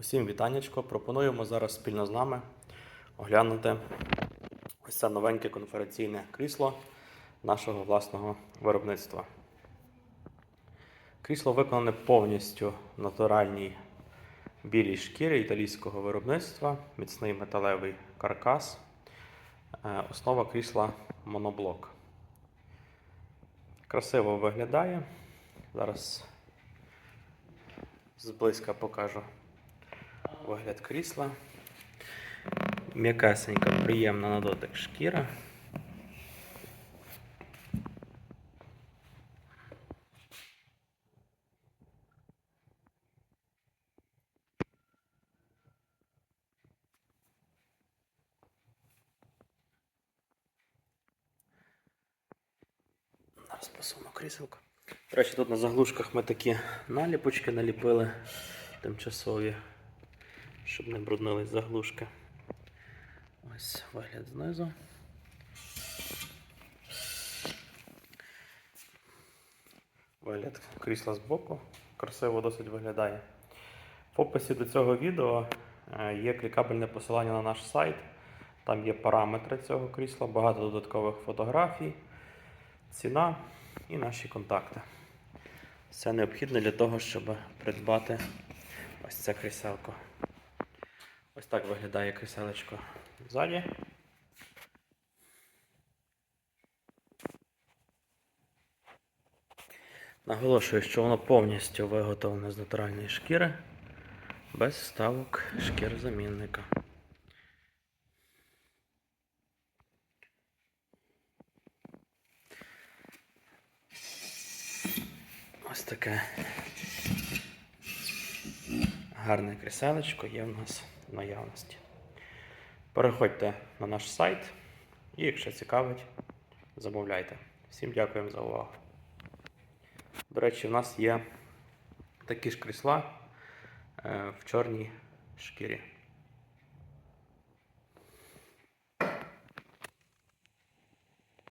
Усім вітаннячко. Пропонуємо зараз спільно з нами оглянути ось це новеньке конференційне крісло нашого власного виробництва. Крісло виконане повністю натуральній білій шкірі італійського виробництва, міцний металевий каркас, Е, основа крісла моноблок. Красиво виглядає. Зараз зблизька покажу вигляд крісла. М'якесенька, приємна на дотик шкіра. Зараз посуну кріселко. До речі, тут на заглушках ми такі наліпочки наліпили тимчасові, щоб не бруднились заглушки. Ось вигляд знизу. Вигляд крісла збоку. Красиво досить виглядає. В описі до цього відео е, є клікабельне посилання на наш сайт. Там є параметри цього крісла, багато додаткових фотографій, ціна і наші контакти. Все необхідне для того, щоб придбати ось це кріселко. Ось так виглядає кріселечко ззаді. Наголошую, що воно повністю виготовлене з натуральної шкіри, без вставок шкірозамінника. Ось таке гарне кріселечко є в нас наявності. Переходьте на наш сайт і, якщо цікавить, замовляйте. Всім дякуємо за увагу. До речі, в нас є такі ж крісла е, в чорній шкірі.